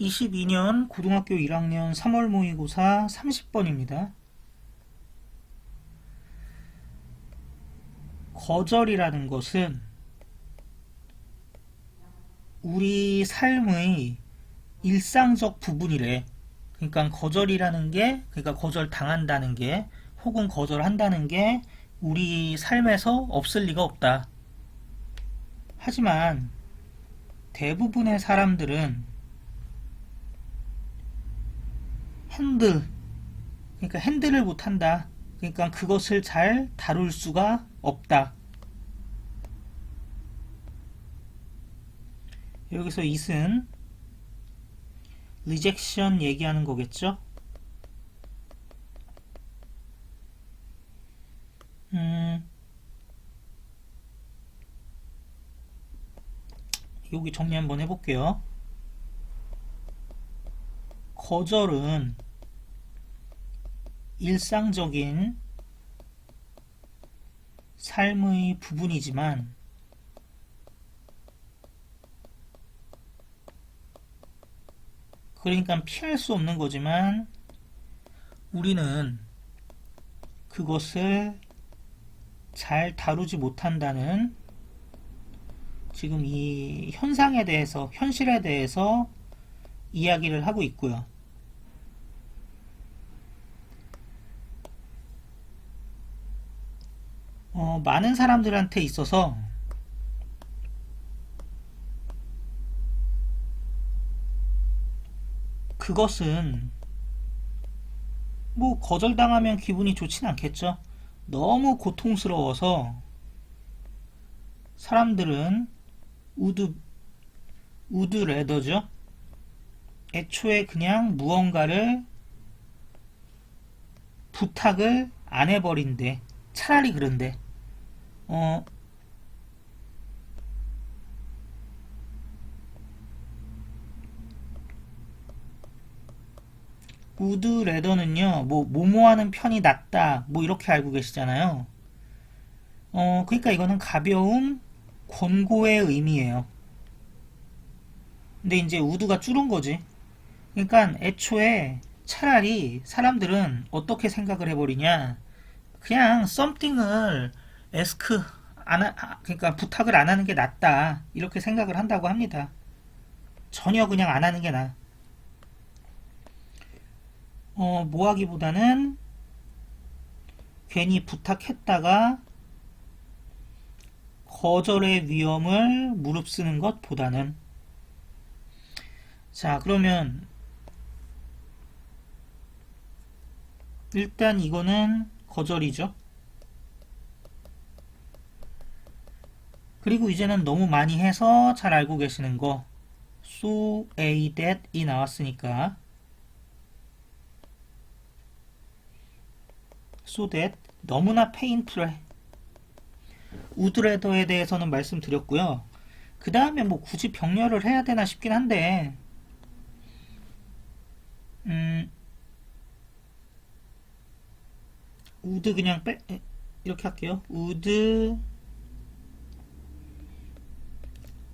22년 고등학교 1학년 3월 모의고사 30번입니다. 거절이라는 것은 우리 삶의 일상적 부분이래. 그러니까 거절이라는 게, 그러니까 거절 당한다는 게, 혹은 거절한다는 게 우리 삶에서 없을 리가 없다. 하지만 대부분의 사람들은 핸들, 그러니까 핸들을 못한다. 그러니까 그것을 잘 다룰 수가 없다. 여기서 it은 rejection 얘기하는 거겠죠? 음, 여기 정리 한번 해볼게요. 거절은 일상적인 삶의 부분이지만 그러니까 피할 수 없는 거지만 우리는 그것을 잘 다루지 못한다는 지금 이 현상에 대해서 현실에 대해서 이야기를 하고 있고요. 어, 많은 사람들한테 있어서 그것은 뭐 거절당하면 기분이 좋진 않겠죠. 너무 고통스러워서 사람들은 우드 우드 레더죠. 애초에 그냥 무언가를 부탁을 안 해버린대. 차라리 그런데 어. 우드 레더는요 뭐 모모하는 편이 낫다 뭐 이렇게 알고 계시잖아요. 어 그러니까 이거는 가벼움 권고의 의미예요. 근데 이제 우드가 줄은 거지. 그러니까 애초에 차라리 사람들은 어떻게 생각을 해버리냐? 그냥 썸띵을 에스크 안 하, 아, 그러니까 부탁을 안 하는 게 낫다 이렇게 생각을 한다고 합니다. 전혀 그냥 안 하는 게 나. 어, 뭐 하기보다는 괜히 부탁했다가 거절의 위험을 무릅쓰는 것보다는 자 그러면 일단 이거는 거절이죠. 그리고 이제는 너무 많이 해서 잘 알고 계시는 거 so a that이 나왔으니까 so that 너무나 페인풀해 우드레더에 대해서는 말씀드렸고요. 그 다음에 뭐 굳이 병렬을 해야 되나 싶긴 한데 음 우드 그냥 빼 이렇게 할게요. 우드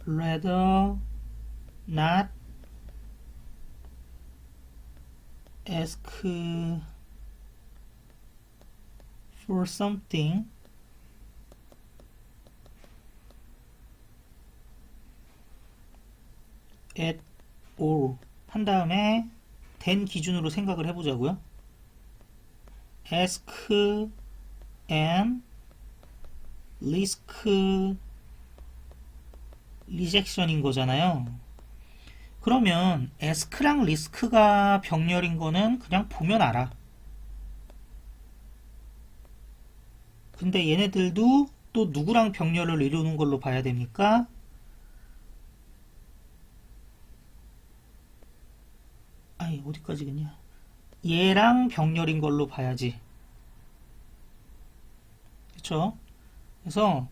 rather not ask for something at all 한 다음에 된 기준으로 생각을 해보자고요. ask and risk rejection인 거잖아요. 그러면 ask랑 risk가 병렬인 거는 그냥 보면 알아. 근데 얘네들도 또 누구랑 병렬을 이루는 걸로 봐야 됩니까? 아이 어디까지겠냐? 얘랑 병렬인 걸로 봐야지. 그쵸? 그래서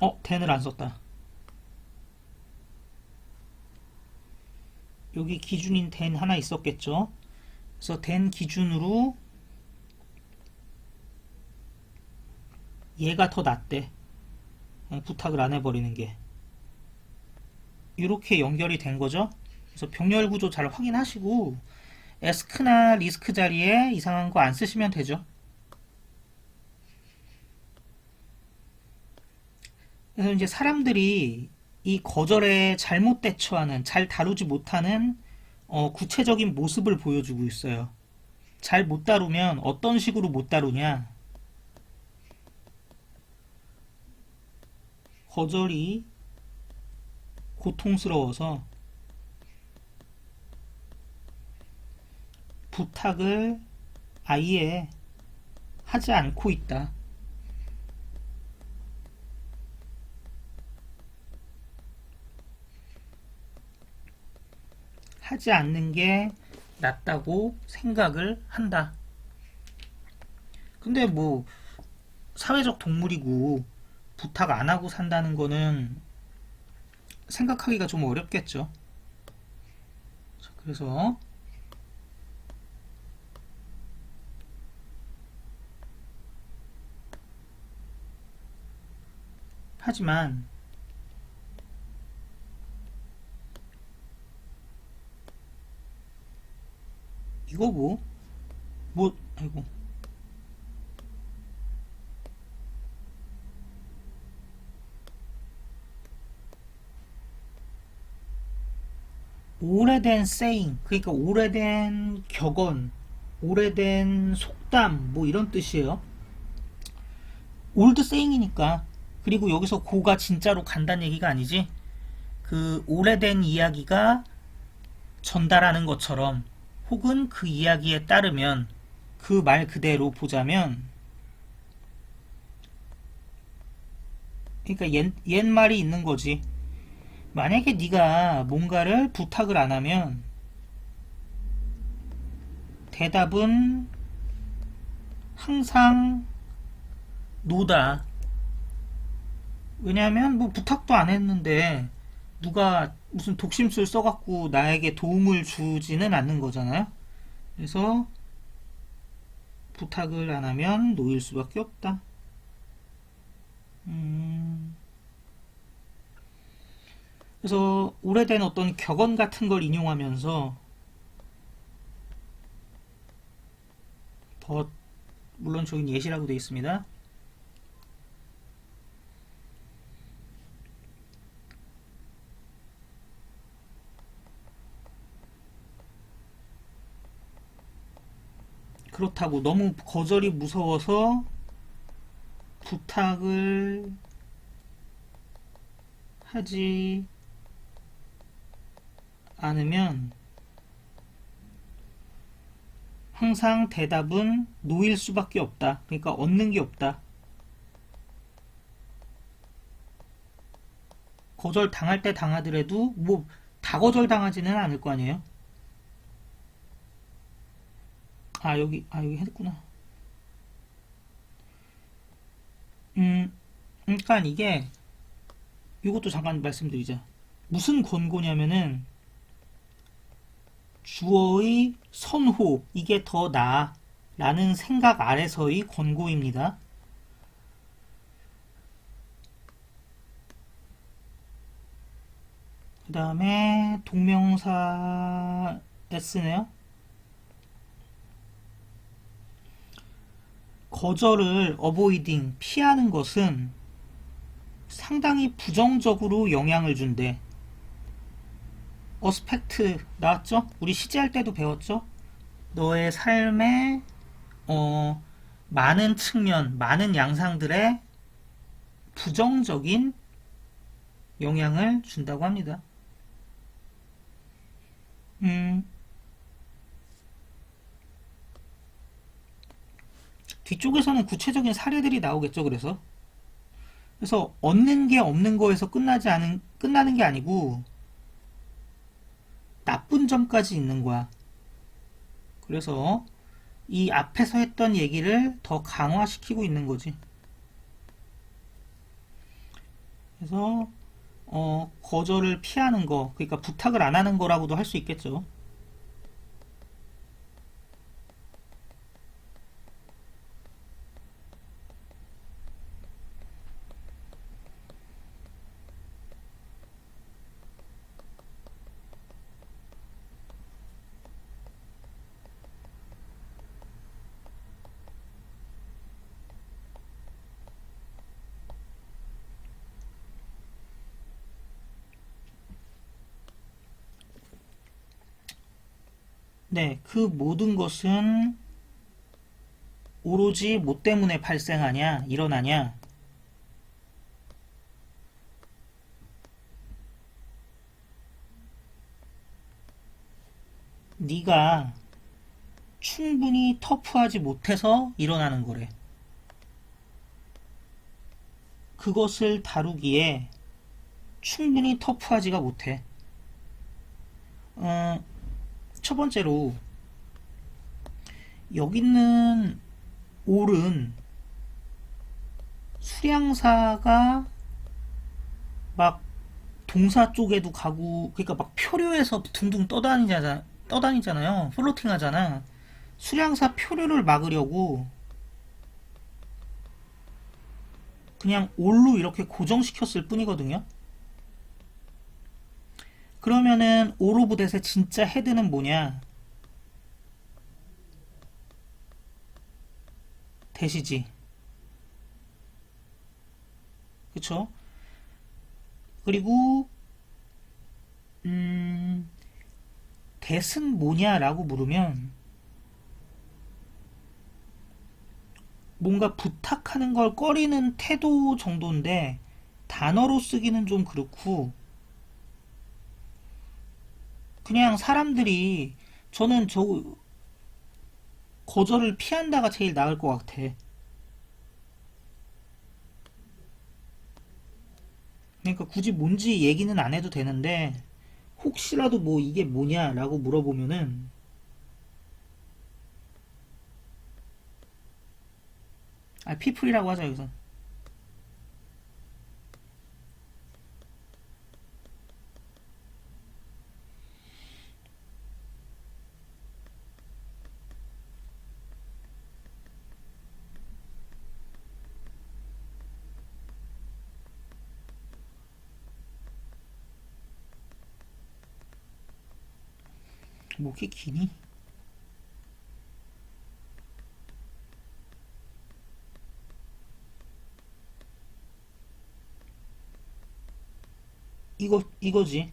어, then을 안 썼다. 여기 기준인 ten 하나 있었겠죠? 그래서 ten 기준으로 얘가 더 낫대. 부탁을 안 해버리는 게. 이렇게 연결이 된 거죠? 그래서 병렬 구조 잘 확인하시고 에스크나 리스크 자리에 이상한 거 안 쓰시면 되죠. 그래서 이제 사람들이 이 거절에 잘못 대처하는, 잘 다루지 못하는 어, 구체적인 모습을 보여주고 있어요. 잘 못 다루면 어떤 식으로 못 다루냐? 거절이 고통스러워서 부탁을 아예 하지 않고 있다. 하지 않는 게 낫다고 생각을 한다. 근데 뭐 사회적 동물이고 부탁 안 하고 산다는 거는 생각하기가 좀 어렵겠죠. 자, 그래서 하지만 이거 뭐? 뭐, 아이고. 오래된 saying, 그러니까 오래된 격언, 오래된 속담, 뭐 이런 뜻이에요. 올드 saying이니까. 그리고 여기서 고가 진짜로 간다는 얘기가 아니지. 그 오래된 이야기가 전달하는 것처럼 혹은 그 이야기에 따르면 그 말 그대로 보자면 그러니까 옛, 옛말이 있는 거지. 만약에 네가 뭔가를 부탁을 안 하면 대답은 항상 노다. 왜냐하면 뭐 부탁도 안 했는데 누가 무슨 독심술 써갖고 나에게 도움을 주지는 않는 거잖아요. 그래서 부탁을 안 하면 놓일 수밖에 없다. 음, 그래서 오래된 어떤 격언 같은 걸 인용하면서 더 물론 저긴 예시라고 되어 있습니다. 그렇다고 너무 거절이 무서워서 부탁을 하지 않으면 항상 대답은 노일 수밖에 없다. 그러니까 얻는 게 없다. 거절 당할 때 당하더라도 뭐 다 거절 당하지는 않을 거 아니에요. 아 여기 아 여기 했구나. 음, 그러니까 이게 이것도 잠깐 말씀드리자. 무슨 권고냐면은 주어의 선호 이게 더 나아 라는 생각 아래서의 권고입니다. 그 다음에 동명사 S네요. 거절을 avoiding 피하는 것은 상당히 부정적으로 영향을 준대. 어스펙트 나왔죠? 우리 시제할 때도 배웠죠? 너의 삶에 어, 많은 측면, 많은 양상들의 부정적인 영향을 준다고 합니다. 음, 뒤쪽에서는 구체적인 사례들이 나오겠죠. 그래서 그래서 얻는 게 없는 거에서 끝나지 않은 끝나는 게 아니고 나쁜 점까지 있는 거야. 그래서 이 앞에서 했던 얘기를 더 강화시키고 있는 거지. 그래서 어, 거절을 피하는 거, 그러니까 부탁을 안 하는 거라고도 할 수 있겠죠. 네, 그 모든 것은 오로지 뭐 때문에 발생하냐, 일어나냐? 네가 충분히 터프하지 못해서 일어나는 거래. 그것을 다루기에 충분히 터프하지가 못해. 어, 첫 번째로 여기 있는 올은 수량사가 막 동사 쪽에도 가고 그러니까 막 표류해서 둥둥 떠다니잖아 떠다니잖아요. 플로팅 하잖아. 수량사 표류를 막으려고 그냥 올로 이렇게 고정시켰을 뿐이거든요 그러면은 올 오브 댓의 진짜 헤드는 뭐냐 대시지. 그쵸? 그리고, 음, 대은 뭐냐라고 물으면, 뭔가 부탁하는 걸 꺼리는 태도 정도인데, 단어로 쓰기는 좀 그렇고, 그냥 사람들이, 저는 저, 거절을 피한다가 제일 나을 것 같아. 그러니까 굳이 뭔지 얘기는 안 해도 되는데 혹시라도 뭐 이게 뭐냐라고 물어보면은 아 피플이라고 하자 여기서 뭐 이렇게 기니? 이거 이거지.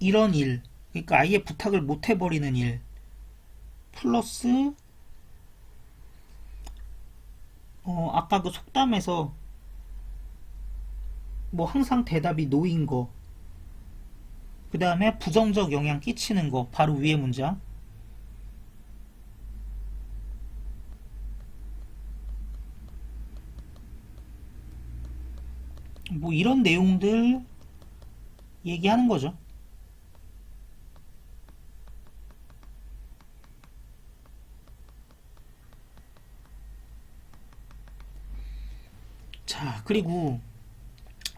이런 일. 그러니까 아예 부탁을 못 해버리는 일. 플러스 어 아까 그 속담에서 뭐 항상 대답이 노인 거. 그 다음에 부정적 영향 끼치는 거 바로 위에 문장 뭐 이런 내용들 얘기하는 거죠. 자, 그리고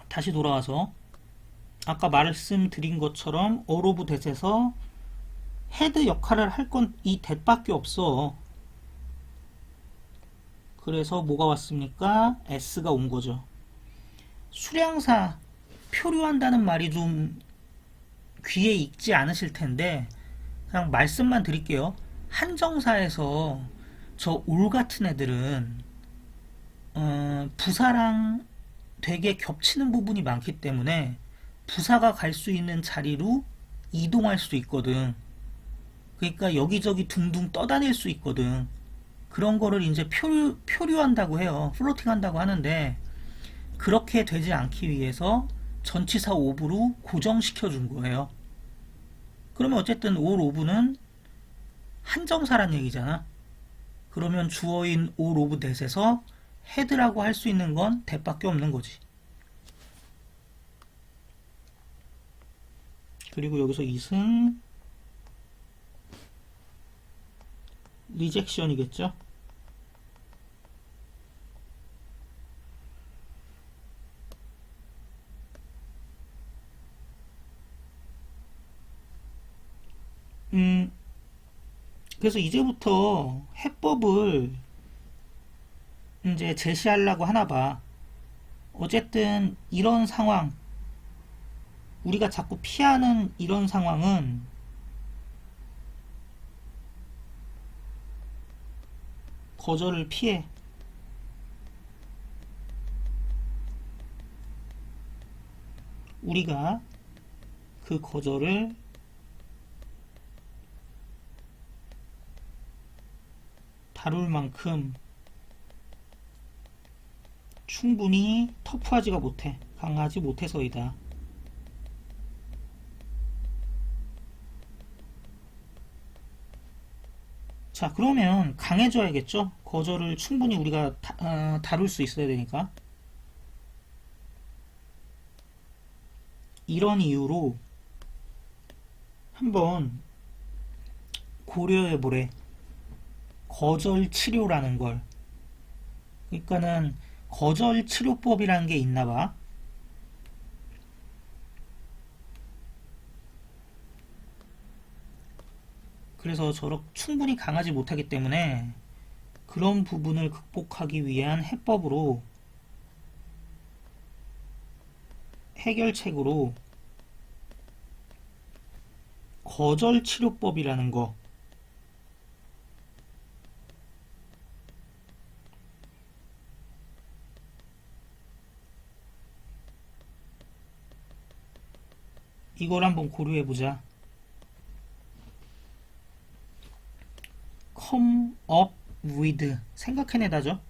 다시 돌아와서 아까 말씀드린 것처럼 어로브 댓에서 헤드 역할을 할 건이 댓밖에 없어. 그래서 뭐가 왔습니까? S가 온 거죠. 수량사 표류한다는 말이 좀 귀에 익지 않으실 텐데 그냥 말씀만 드릴게요. 한정사에서 저 올 같은 애들은 어, 부사랑 되게 겹치는 부분이 많기 때문에 부사가 갈 수 있는 자리로 이동할 수 있거든. 그러니까 여기저기 둥둥 떠다닐 수 있거든. 그런 거를 이제 표류, 표류한다고 해요. 플로팅 한다고 하는데, 그렇게 되지 않기 위해서 전치사 오브로 고정시켜 준 거예요. 그러면 어쨌든 올 오브는 한정사란 얘기잖아. 그러면 주어인 올 오브 댓에서 헤드라고 할 수 있는 건 대밖에 없는 거지. 그리고 여기서 이승 리젝션이겠죠? 음, 그래서 이제부터 해법을 이제 제시하려고 하나 봐. 어쨌든 이런 상황, 우리가 자꾸 피하는 이런 상황은 거절을 피해 우리가 그 거절을 다룰 만큼 충분히 터프하지가 못해 강하지 못해서이다. 자, 그러면 강해져야겠죠? 거절을 충분히 우리가 다, 어, 다룰 수 있어야 되니까. 이런 이유로 한번 고려해 보래. 거절 치료라는 걸. 그러니까는 거절 치료법이라는 게 있나 봐. 그래서 저렇 충분히 강하지 못하기 때문에 그런 부분을 극복하기 위한 해법으로 해결책으로 거절 치료법이라는 거 이걸 한번 고려해 보자. Come up with 생각해내다죠.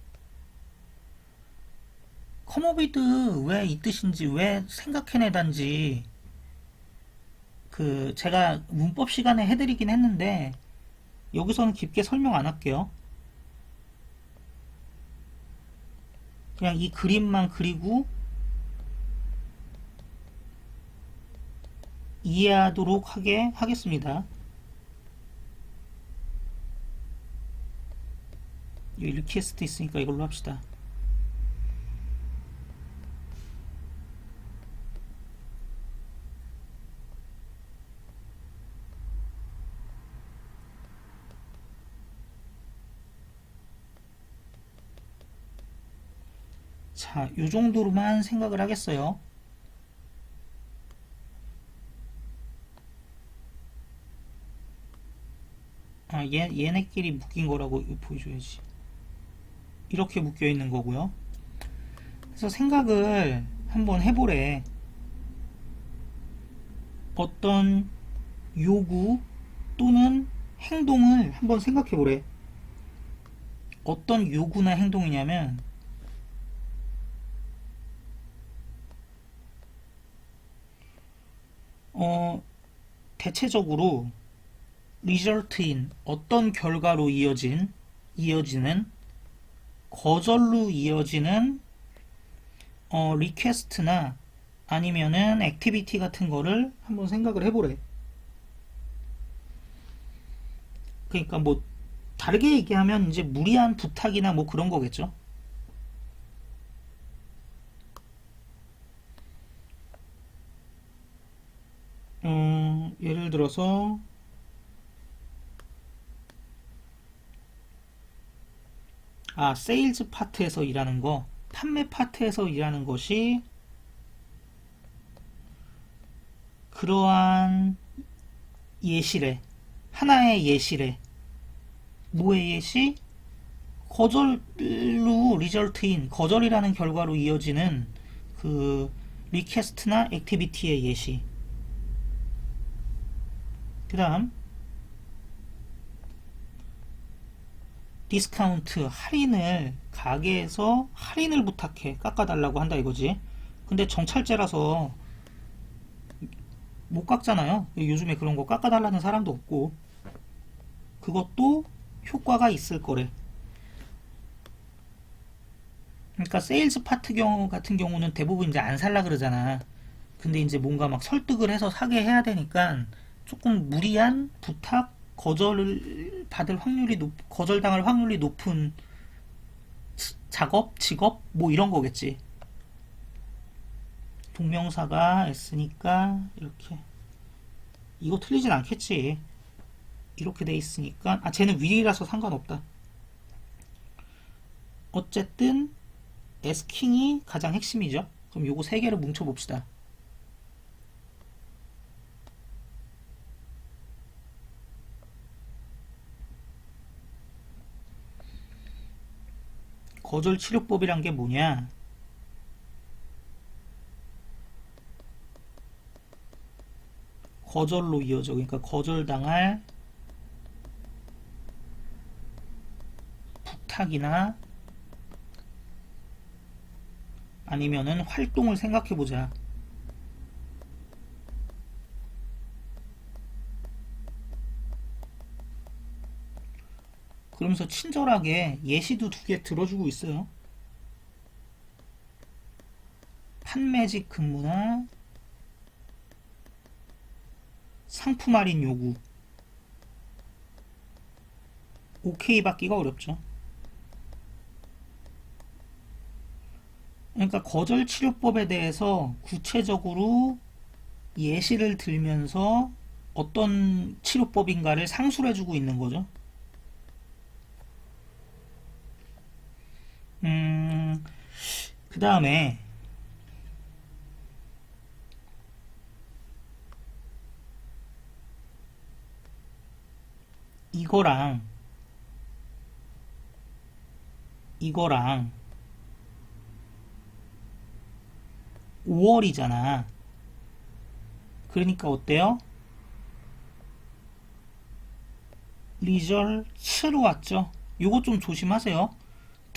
come up with 왜 이 뜻인지 왜 생각해내단지 그 제가 문법 시간에 해드리긴 했는데 여기서는 깊게 설명 안 할게요. 그냥 이 그림만 그리고 이해하도록 하게 하겠습니다. 이 리퀘스트 있으니까 이걸로 합시다. 자, 요 정도로만 생각을 하겠어요. 아, 얘, 얘네끼리 묶인 거라고 보여줘야지. 이렇게 묶여 있는 거고요. 그래서 생각을 한번 해보래. 어떤 요구 또는 행동을 한번 생각해 보래. 어떤 요구나 행동이냐면, 어, 대체적으로 result인 어떤 결과로 이어진 이어지는 거절로 이어지는 어, 리퀘스트나 아니면은 액티비티 같은 거를 한번 생각을 해보래. 그러니까 뭐 다르게 얘기하면 이제 무리한 부탁이나 뭐 그런 거겠죠. 음, 예를 들어서 아, 세일즈 파트에서 일하는 거, 판매 파트에서 일하는 것이 그러한 예시래. 하나의 예시래. 뭐의 예시? 거절로 리절트인 거절이라는 결과로 이어지는 그 리퀘스트나 액티비티의 예시. 그 다음 디스카운트 할인을 가게에서 할인을 부탁해 깎아달라고 한다 이거지. 근데 정찰제라서 못 깎잖아요. 요즘에 그런 거 깎아달라는 사람도 없고. 그것도 효과가 있을 거래. 그러니까 세일즈 파트 경우 같은 경우는 대부분 이제 안 살라 그러잖아. 근데 이제 뭔가 막 설득을 해서 사게 해야 되니까 조금 무리한 부탁 거절을 받을 확률이 높, 거절당할 확률이 높은 작업, 직업, 뭐 이런 거겠지. 동명사가 S니까 이렇게 이거 틀리진 않겠지. 이렇게 돼 있으니까 아 쟤는 윌이라서 상관없다. 어쨌든 S킹이 가장 핵심이죠. 그럼 요거 세 개를 뭉쳐 봅시다. 거절 치료법이란 게 뭐냐? 거절로 이어져. 그러니까 거절당할 집착이나 아니면은 활동을 생각해 보자. 그러면서 친절하게 예시도 두 개 들어주고 있어요. 판매직 근무나 상품 할인 요구. 오케이 받기가 어렵죠. 그러니까 거절 치료법에 대해서 구체적으로 예시를 들면서 어떤 치료법인가를 상술해 주고 있는 거죠. 음, 그 다음에 이거랑 이거랑 5월이잖아. 그러니까 어때요? 리절츠로 왔죠. 요거 좀 조심하세요.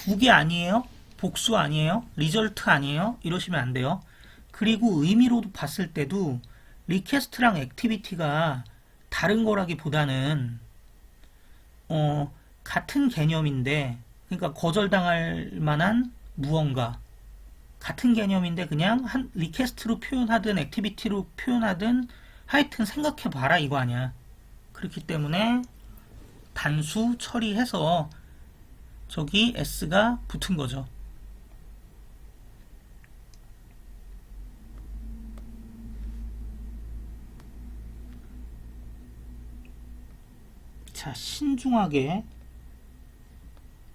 두개 아니에요? 복수 아니에요? 리절트 아니에요? 이러시면 안 돼요. 그리고 의미로도 봤을 때도 리퀘스트랑 액티비티가 다른 거라기보다는 어, 같은 개념인데 그러니까 거절당할 만한 무언가 같은 개념인데 그냥 한 리퀘스트로 표현하든 액티비티로 표현하든 하여튼 생각해 봐라 이거 아니야. 그렇기 때문에 단수 처리해서 저기 s가 붙은 거죠. 자, 신중하게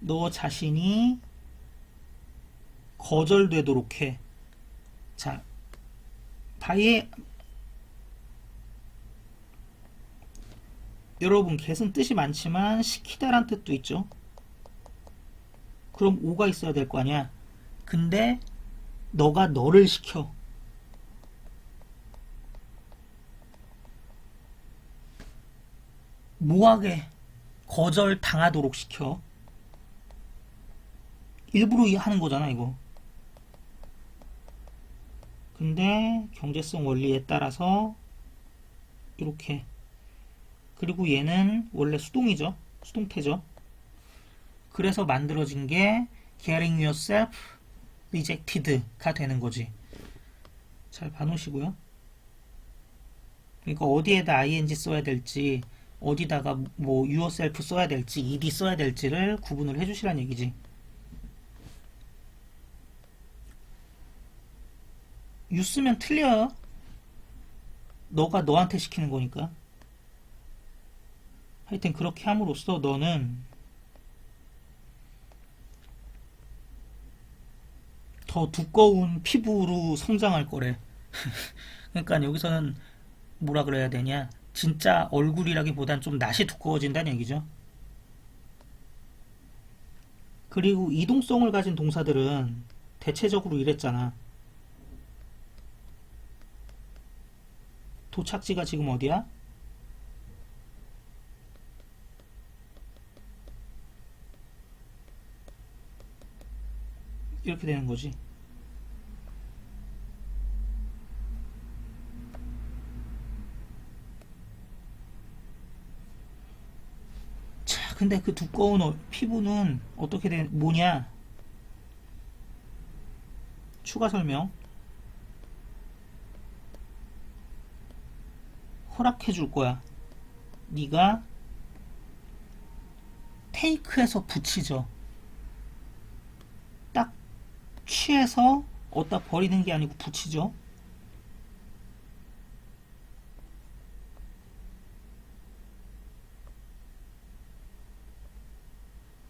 너 자신이 거절되도록 해. 자, 바이에 여러분 get은 뜻이 많지만 시키다란 뜻도 있죠. 그럼 오가 있어야 될 거 아니야. 근데 너가 너를 시켜. 뭐하게 거절 당하도록 시켜. 일부러 이- 하는 거잖아, 이거. 근데 경제성 원리에 따라서 이렇게 그리고 얘는 원래 수동이죠. 수동태죠. 그래서 만들어진 게 getting yourself rejected가 되는 거지. 잘 봐놓으시고요. 그러니까 어디에다 ing 써야 될지 어디다가 뭐 yourself 써야 될지 ed 써야 될지를 구분을 해주시란 얘기지. you 쓰면 틀려요. 너가 너한테 시키는 거니까. 하여튼 그렇게 함으로써 너는 더 두꺼운 피부로 성장할 거래. 그러니까 여기서는 뭐라 그래야 되냐? 진짜 얼굴이라기보단 좀 낯이 두꺼워진다는 얘기죠. 그리고 이동성을 가진 동사들은 대체적으로 이랬잖아. 도착지가 지금 어디야? 이렇게 되는 거지. 자, 근데 그 두꺼운 어- 피부는 어떻게 된, 뭐냐? 추가 설명. 허락해 줄 거야. 네가 테이크해서 붙이죠. 딱 취해서 어디다 버리는 게 아니고 붙이죠.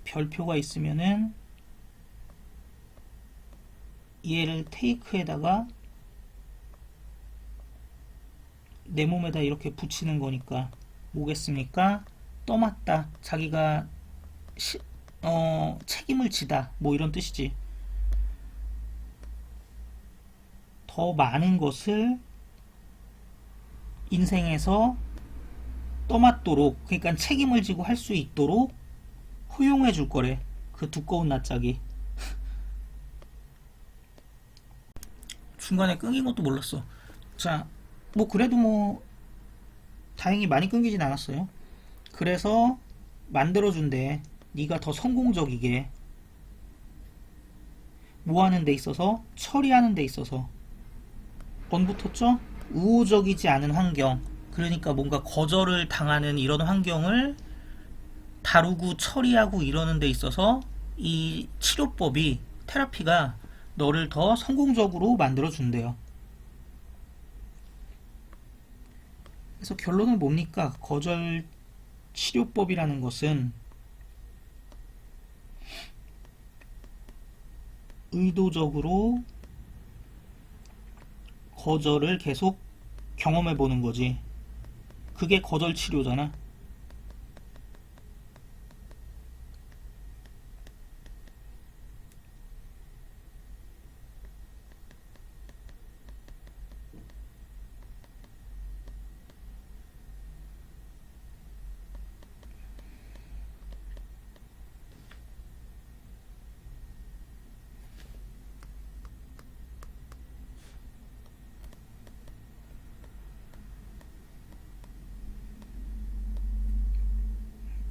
별표가 있으면은 얘를 테이크에다가 내 몸에다 이렇게 붙이는 거니까 뭐겠습니까? 떠맡다. 자기가 시, 어, 책임을 지다. 뭐 이런 뜻이지. 더 많은 것을 인생에서 떠맡도록, 그러니까 책임을 지고 할 수 있도록 허용해 줄 거래. 그 두꺼운 낯짝이. 중간에 끊긴 것도 몰랐어. 자, 뭐 그래도 뭐 다행히 많이 끊기진 않았어요. 그래서 만들어준대. 네가 더 성공적이게 뭐 하는 데 있어서 처리하는 데 있어서 뭔 붙었죠? 우호적이지 않은 환경. 그러니까 뭔가 거절을 당하는 이런 환경을 다루고 처리하고 이러는 데 있어서 이 치료법이 테라피가 너를 더 성공적으로 만들어 준대요. 그래서 결론은 뭡니까? 거절 치료법이라는 것은 의도적으로 거절을 계속 경험해 보는 거지. 그게 거절 치료잖아.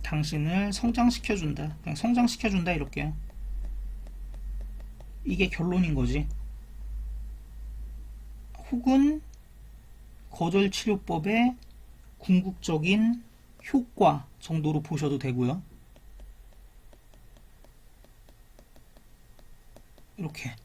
당신을 성장시켜준다. 그냥 성장시켜준다 이렇게요. 이게 결론인 거지. 혹은 거절 치료법의 궁극적인 효과 정도로 보셔도 되고요. 이렇게